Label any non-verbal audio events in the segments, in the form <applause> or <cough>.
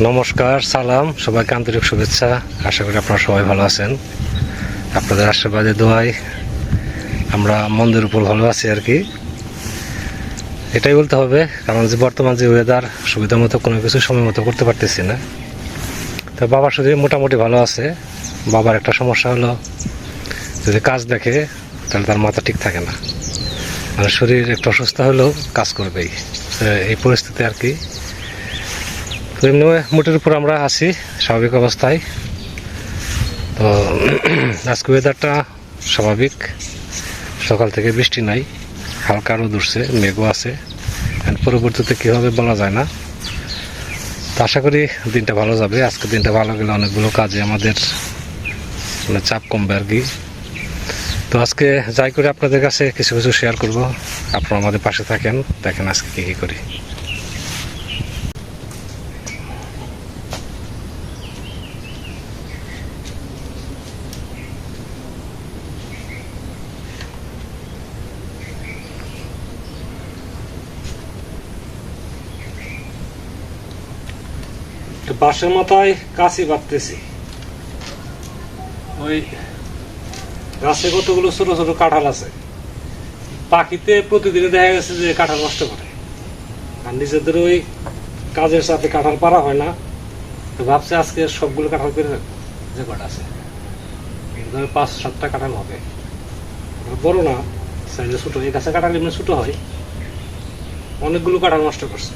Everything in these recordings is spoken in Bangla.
নমস্কার, সালাম, সবাইকে আন্তরিক শুভেচ্ছা। আশা করি আপনারা সবাই ভালো আছেন। আপনাদের আশীর্বাদে দোয়াই আমরা মন্দির উপর ভালো আছি আর কি। এটাই বলতে হবে, কারণ যে বর্তমান যে ওয়েদার সুবিধা মতো কোনো কিছু সময় মতো করতে পারতেছি না। তো বাবার শরীর মোটামুটি ভালো আছে। বাবার একটা সমস্যা হলো, যদি কাজ দেখে, তাহলে তার মাথা ঠিক থাকে না। মানে শরীর একটু অসুস্থ হলেও কাজ করবেই। এই পরিস্থিতি আর কি। তো মোটের উপর আমরা আছি, স্বাভাবিক অবস্থায়। তো, আজকে ওয়েদারটা স্বাভাবিক। সকাল থেকে বৃষ্টি নাই, হালকা রোদ উঠছে, মেঘও আছে। পরবর্তীতে কী হবে বলা যায় না। তো আশা করি দিনটা ভালো যাবে। আজকে দিনটা ভালো গেলে অনেকগুলো কাজে আমাদের মানে চাপ কমবে আর কি। তো আজকে যাই করে আপনাদের কাছে কিছু কিছু শেয়ার করব। আপনারা আমাদের পাশে থাকেন, দেখেন আজকে কী কী করি। বাঁশের মাথায় কাশি বাঁধতেছি। ওই গাছে কতগুলো ছোট ছোট কাঁঠাল আছে। পাখিতে প্রতিদিনে দেখা গেছে যে কাঁঠাল নষ্ট করে। আর নিজেদের ওই কাজের সাথে কাঁঠাল পারা হয় না। তো ভাবছি আজকে সবগুলো কাঁঠাল পেরে রাখব, যে কটা আছে। পাঁচ, সাতটা কাঁঠাল হবে। বড় না, সাইজে ছোট। এই গাছে কাঁঠাল এমনি ছোট হয়। অনেকগুলো কাঁঠাল নষ্ট করছে।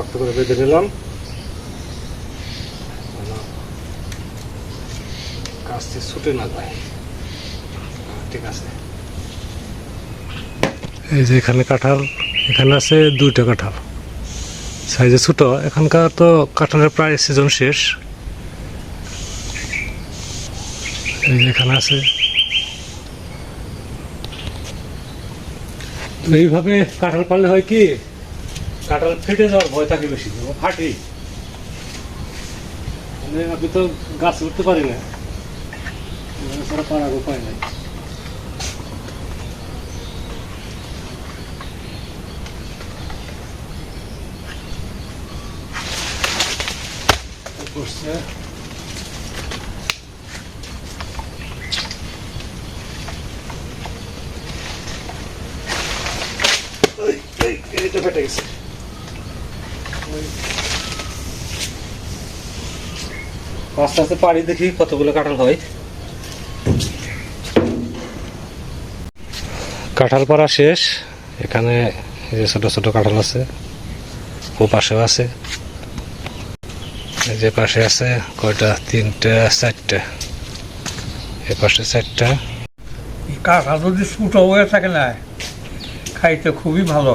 শক্ত করে বেঁধে নিলাম। ছুটে না যায়। ঠিক আছে। এই যে এখানে কাঁঠাল, এখানে আছে দুইটা কাঁঠাল। সাইজে ছোট, এখানকার তো কাঁঠালের প্রায় সিজন শেষ। এই যে এখানে আছে। এইভাবে কাঁঠাল পারলে হয় কি? কাঁঠাল ফেটে যাওয়ার ভয় থাকে বেশি ফাটে মানে আমি তো গাছ উঠতে পারি না। পারার উপায় নাই। এটা ফেটে গেছে। আস্তে আস্তে পাড়ি দেখি কতগুলো কাঁঠাল হয়। কাঁঠাল পাড়া শেষ। এখানে যে ছোট ছোট কাঁঠাল আছে ও পাশেও আছে। যে পাশে আছে কয়টা? তিনটা চারটা। এ পাশে চারটা। কাঁঠাল যদি ছোট হয়ে থাকে না খাইতে খুবই ভালো।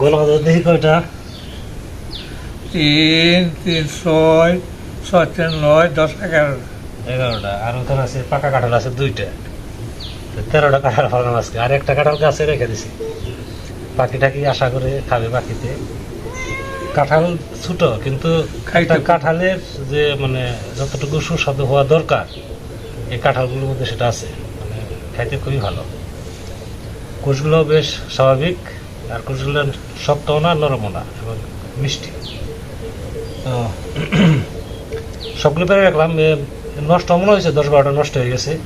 গোল দেখি কয়টা? তিন তিন ছয় ছয় তিন নয় দশ এগারো। এগারোটা। আর ওখানে আছে পাকা কাঁঠাল আছে দুইটা। তেরোটা কাঁঠাল ফলানো আজকে। আর একটা কাঁঠাল গাছে রেখে দিছি। পাখিটা কি আশা করে খাবে পাখিতে কাঁঠাল ছোট কিন্তু কাঁঠালের যে মানে যতটুকু সুস্বাদু হওয়া দরকার এই কাঁঠালগুলোর মধ্যে সেটা আছে। মানে খাইতে খুবই ভালো। কোষগুলো বেশ স্বাভাবিক। আর কোষগুলো শক্তও না নরমও না এবং মিষ্টি। সবগুলো পেরে রাখলাম নষ্ট মনে হয়েছে, দশ বারোটা নষ্ট হয়ে গেছে।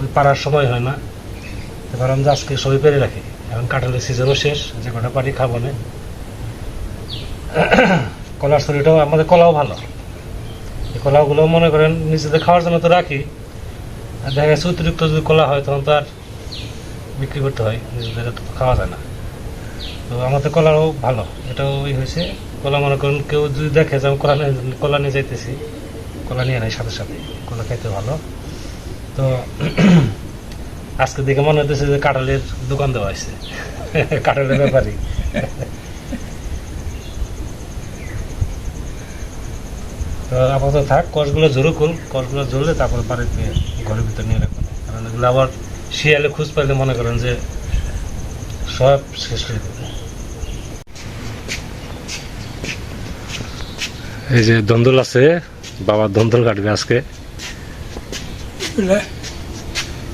ওই পারার সময় হয় না। ভাবলাম যে আজকে সবই পেরে রাখি। এখন কাঁঠালের সিজনও শেষ, যে কটা পারি খাব না। <clears throat> কলার শরীরটাও আমাদের কলাও ভালো। এই কলাগুলো মনে করেন, নিজেদের খাওয়ার জন্য তো রাখি। আর দেখা গেছে অতিরিক্ত যদি কলা হয়, তখন তো আর বিক্রি করতে হয়। নিজেদের খাওয়া যায় না। তো আমাদের কলাও ভালো। এটাও ওই হয়েছে কলা মনে করুন, কেউ যদি দেখে যে আমি কলা কলা নিয়ে যাইতেছি, কলা নিয়ে নেয় সাথে সাথে, কলা খাইতে ভালো। তো <clears throat> আজকে দেখে মনে হতেছে যে কাঁঠালের দোকান দেওয়া হয়েছে। <laughs> কাঁঠালের ব্যাপারই <laughs> তো আপাতত থাক, কষগুলো জোরে করুন কষগুলো জ্বললে তারপর বাড়িতে ঘরের ভিতরে নিয়ে রাখুন কারণ এগুলো আবার শিয়ালে খুঁজ পাইলে মনে করেন যে সব শেষ করে দেবে এই যে দন্দল আছে বাবা দন্দল কাটবে আজকে।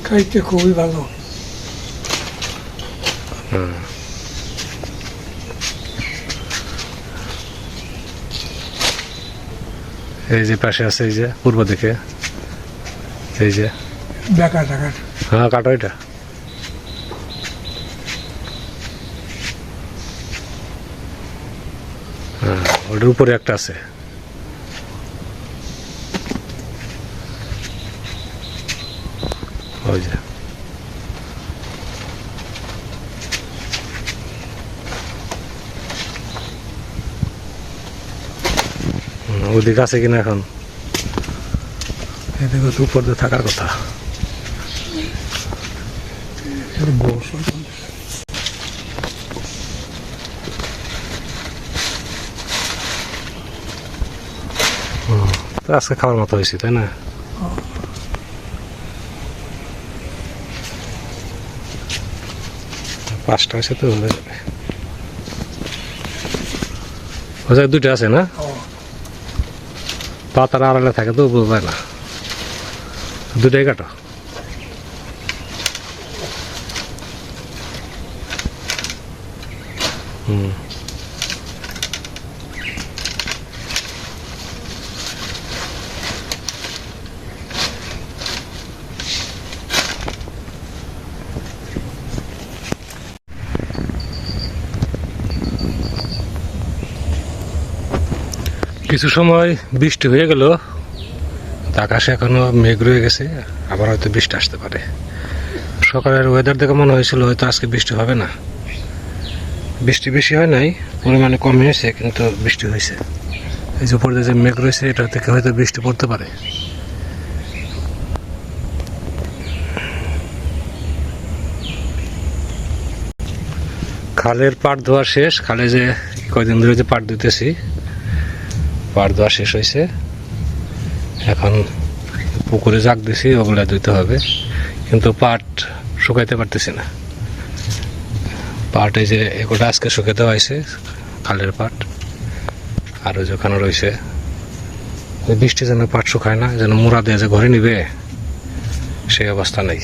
খাইতে খুবই ভালো। এই যে পাশে আছে এই যে পূর্ব দিকে। এই যে। বেকার টাকার হ্যাঁ কাটো এটা। হ্যাঁ ওটার উপরে একটা আছে। ওই যে হুম, ওদিকে আছে কিনা এখন? এদিকে তো উপর দিয়ে থাকার কথা। তো আজকে খাওয়ার মতো হয়েছে তাই না? পাঁচটা আছে তো হয়ে যাবে ও দুটো আছে না? পাতার আড়ালে থাকে তো বোঝা না। দুটাই কাটো হুম। কিছু সময় বৃষ্টি হয়ে গেল। আকাশে এখনও মেঘ রয়ে গেছে, আবার হয়তো বৃষ্টি আসতে পারে। সকালের ওয়েদার দেখে মনে হয়েছিল হয়তো আজকে বৃষ্টি হবে না। বৃষ্টি বেশি হয় নাই, পরিমাণে কম হয়েছে, কিন্তু বৃষ্টি হয়েছে। এই যে উপরে যে মেঘ রয়েছে, এটা থেকে হয়তো বৃষ্টি পড়তে পারে। খালের পাট ধোয়া শেষ, খালে যে কয়দিন ধরে যে পাট দিতেছি পাট দেওয়া শেষ হয়েছে। এখন পুকুরে জাগ দিছি, ওগুলা দিতে হবে। কিন্তু পাট শুকাইতে পারতেছি না। পাট এই যে এগুলো আজকে শুকাতে হয়েছে, খালের পাট। আর ওই যে ওখানে রয়েছে বৃষ্টি যেন পাট শুকায় না, যেন মুড়া দিয়ে যে ঘরে নিবে, সেই অবস্থা নেই।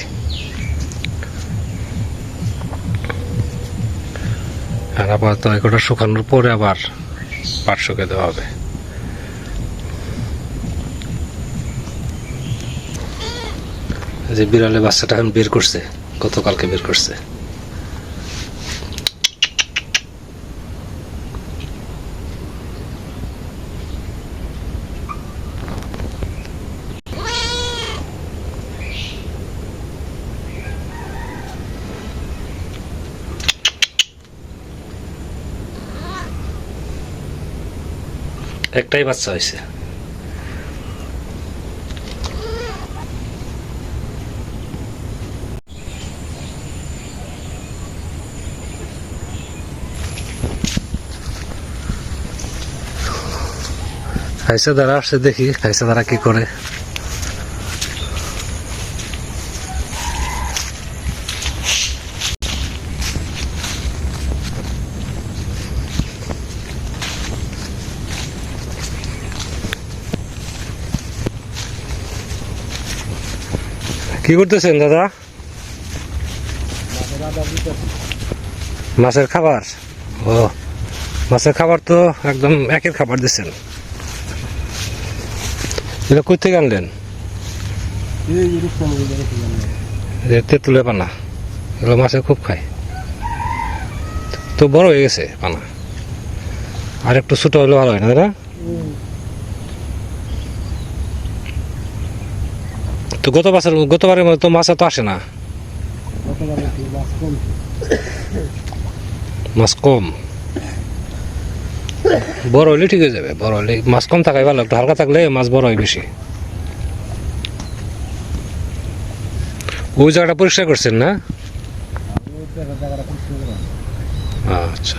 আর আপাতত এগুলো শুকানোর পরে আবার পাট শুকিয়ে দেওয়া হবে। যে বিড়ালে বাচ্চাটা এখন বের করছে গতকালকে বের করছে। একটাই বাচ্চা হয়েছে। খাইছে দ্বারা আসছে দেখি খাইছে দ্বারা কি করে? কি করতেছেন, দাদা? মাছের খাবার? ও, মাছের খাবার তো একদম একের খাবার দিচ্ছেন। এটা কই থেকে আনলেন? তেঁতুলে পানা এগুলো মাছে খুব খায়। তো বড় হয়ে গেছে পানা। আর একটু ছোট হলে ভালো হয় না দাদা তো গত বছর গতবারের মতো মাছ তো আসে না। মাছ কম। বড় হলে ঠিক হয়ে যাবে, বড় হলে মাছ কম থাকাই ভালো, একটু হালকা থাকলে মাছ বড় হয় বেশি। ওই জায়গাটা পরিষ্কার করছেন না? আচ্ছা।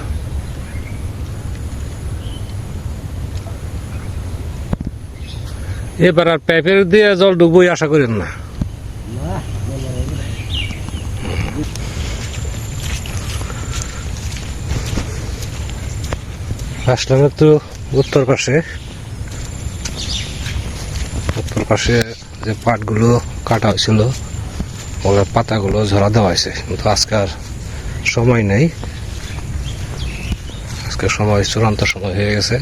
এবার আর পাইপের দিয়ে জল ডুবই আশা করেন না। আসলাম তো উত্তর পাশে। উত্তর পাশে যে পাটগুলো কাটা হয়েছিল ওগুলোর পাতাগুলো ঝরা দেওয়া হয়েছে, কিন্তু আজকে আর সময় নেই। আজকে সময়, চূড়ান্ত সময় হয়ে গেছে।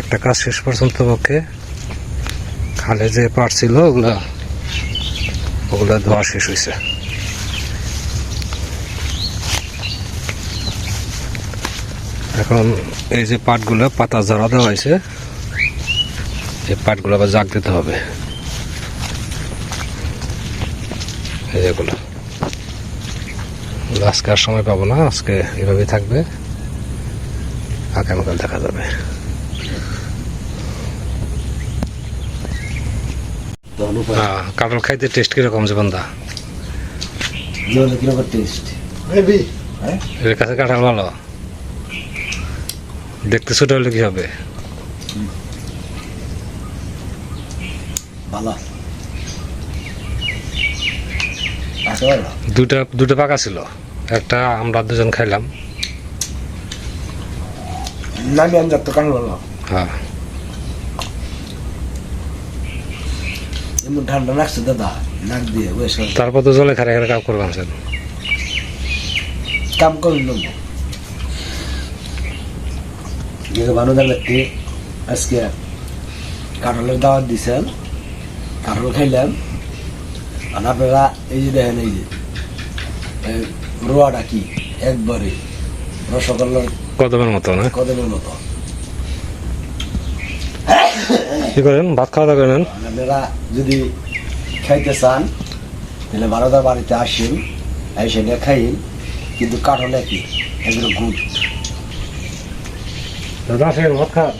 একটা কাজ শেষ পর্যন্ত পক্ষে খালে যে পাট ছিল, ওগুলা ওগুলা ধোয়া শেষ হয়েছে। এখন এই যে পাটগুলো পাতা ঝরা দেওয়া হয়েছে এই পাটগুলো আবার জাগ দিতে হবে। এই যেগুলো আজকে আর সময় পাবো না আজকে এভাবেই থাকবে। আগামীকাল দেখা যাবে। কাঁঠাল খাইতে টেস্ট কীরকম জীবন দা টেস্ট এর কাছে কাঁঠাল ভালো? দেখতে ছোট হলে কি হবে? দুটা দুটো পাকা ছিল। একটা আমরা দুজন খাইলাম। নামি তো ভালো হ্যাঁ। এমন ঠান্ডা লাগছে দাদা নাক দিয়ে তারপর তো জলে খারে খারে কাপ করবাম স্যার। কাম নেব। ভালো লাগতে আজকে কাঁঠালের দাওয়াত দিছেন কাঁঠাল খাইলাম আর আপনারা এই যে দেখেন এই যে রোয়াটা কি? একবারে রসগোল্লার কদমের মতো না? কদমের মতো। কি করেন? ভাত খাওয়া দাওয়া করেন? আপনারা যদি খাইতে চান তাহলে ভারতের বাড়িতে আসেন এসে নিয়ে খাইন কিন্তু কাঠল একই এগুলো গুড় เราต้องเสียงวัดครับ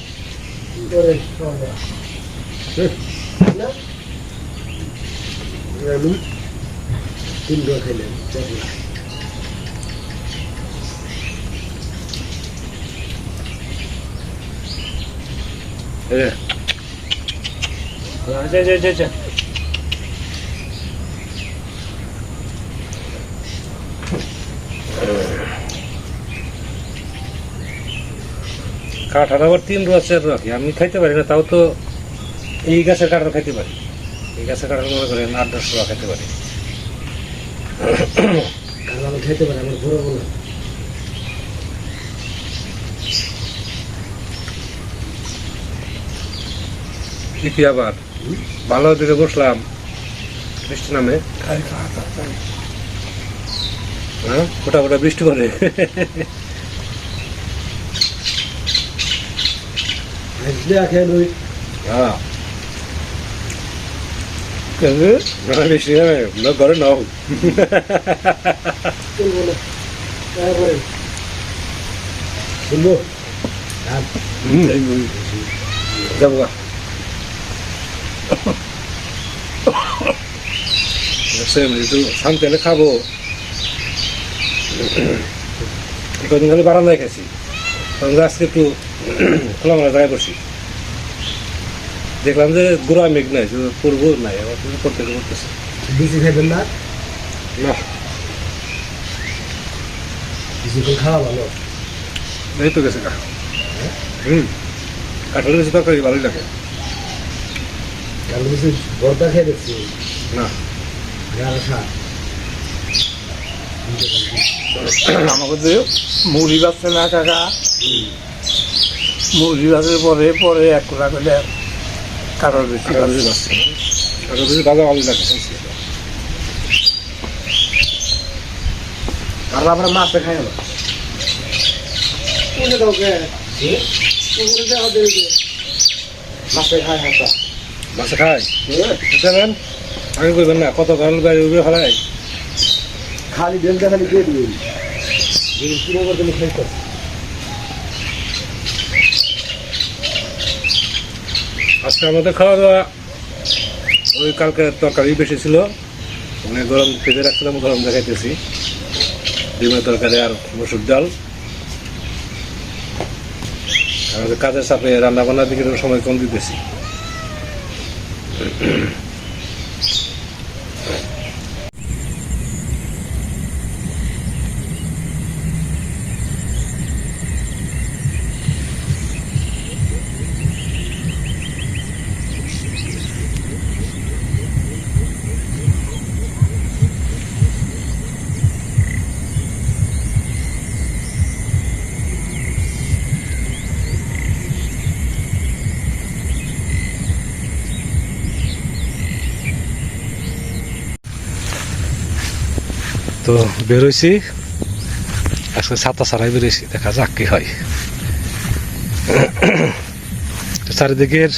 รู้กินด้วยใครเลยจะดีเออเจ้าเจ้าเจ้า কাঁঠাল আবার তিন রোয়া চার কি? আমি খাইতে পারি না তাও তো এই গাছের কাঁঠাল খাইতে পারি। এই গাছের কাঁঠাল মনে করেন আট দশ রোয়া খাইতে পারি। খাইতে পারি আমার ঘুরে বলে ইতি আবার। ভালো দিকে বসলাম। বৃষ্টি নামে। হ্যাঁ? ফোটা ফোটা বৃষ্টি করে খেয়ে লই হ্যাঁ। বৃষ্টি হবে না ঘরে নাও শুনব যাব শান্তি হলে খাব কদিন খালি বারান্দায় খেয়েছি আজকে একটু খোলামেলা জায়গায় বসি। দেখলাম যে গোড়া মেঘ নাই পড়ব নাই আবার পড়তে পড়তেছে বেশি খাইবেন না? না। কিছুক্ষণ খাওয়া ভালো। এই তো গেছে হুম। কাঁঠালের বেশি তরকারি ভালোই লাগে। কিছু বর্দা খেয়ে দেখছি। না। আমাকে যে মুড়ি বাচ্চা না কাকা। মুড়ি বাজের পরে পরে এক কোটা করে কারোর বেশি কাঁঠাল বেশি ভাজা ভালোই লাগে। আর আমরা মাপে খাই না। মাপে খাই হাসা মাছে খায় বুঝলেন আগে কইবেন না কত কারণ গাড়ি উবে ফেলায়? খালি ডেলটা খালি দিয়ে দিবেন। কিনে করতে খাইতে আজকে আমাদের খাওয়া দাওয়া ওই কালকে তরকারি বেশি ছিল। মানে গরম খেতে রাখছিলাম, গরম দেখাইতেছি। ডিমের তরকারি আর মসুর ডাল। আমাদের কাজের চাপে রান্না বান্নার দিকে সময় কম দিতেছি। বেরোইছি। আজকে ছাতা ছাড়াই বেরোইছি, দেখা যাক কি হয়। চারিদিকের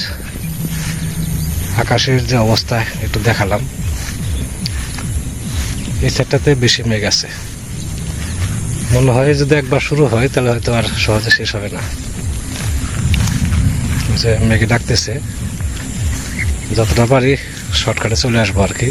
আকাশের যে অবস্থা, একটু দেখালাম। এই সাইডটাতে বেশি মেঘ আছে। মনে হয় যদি একবার শুরু হয়, তাহলে হয়তো আর সহজে শেষ হবে না। যে মেঘে ডাকতেছে, যতটা পারি শর্টকাটে চলে আসব আর কি।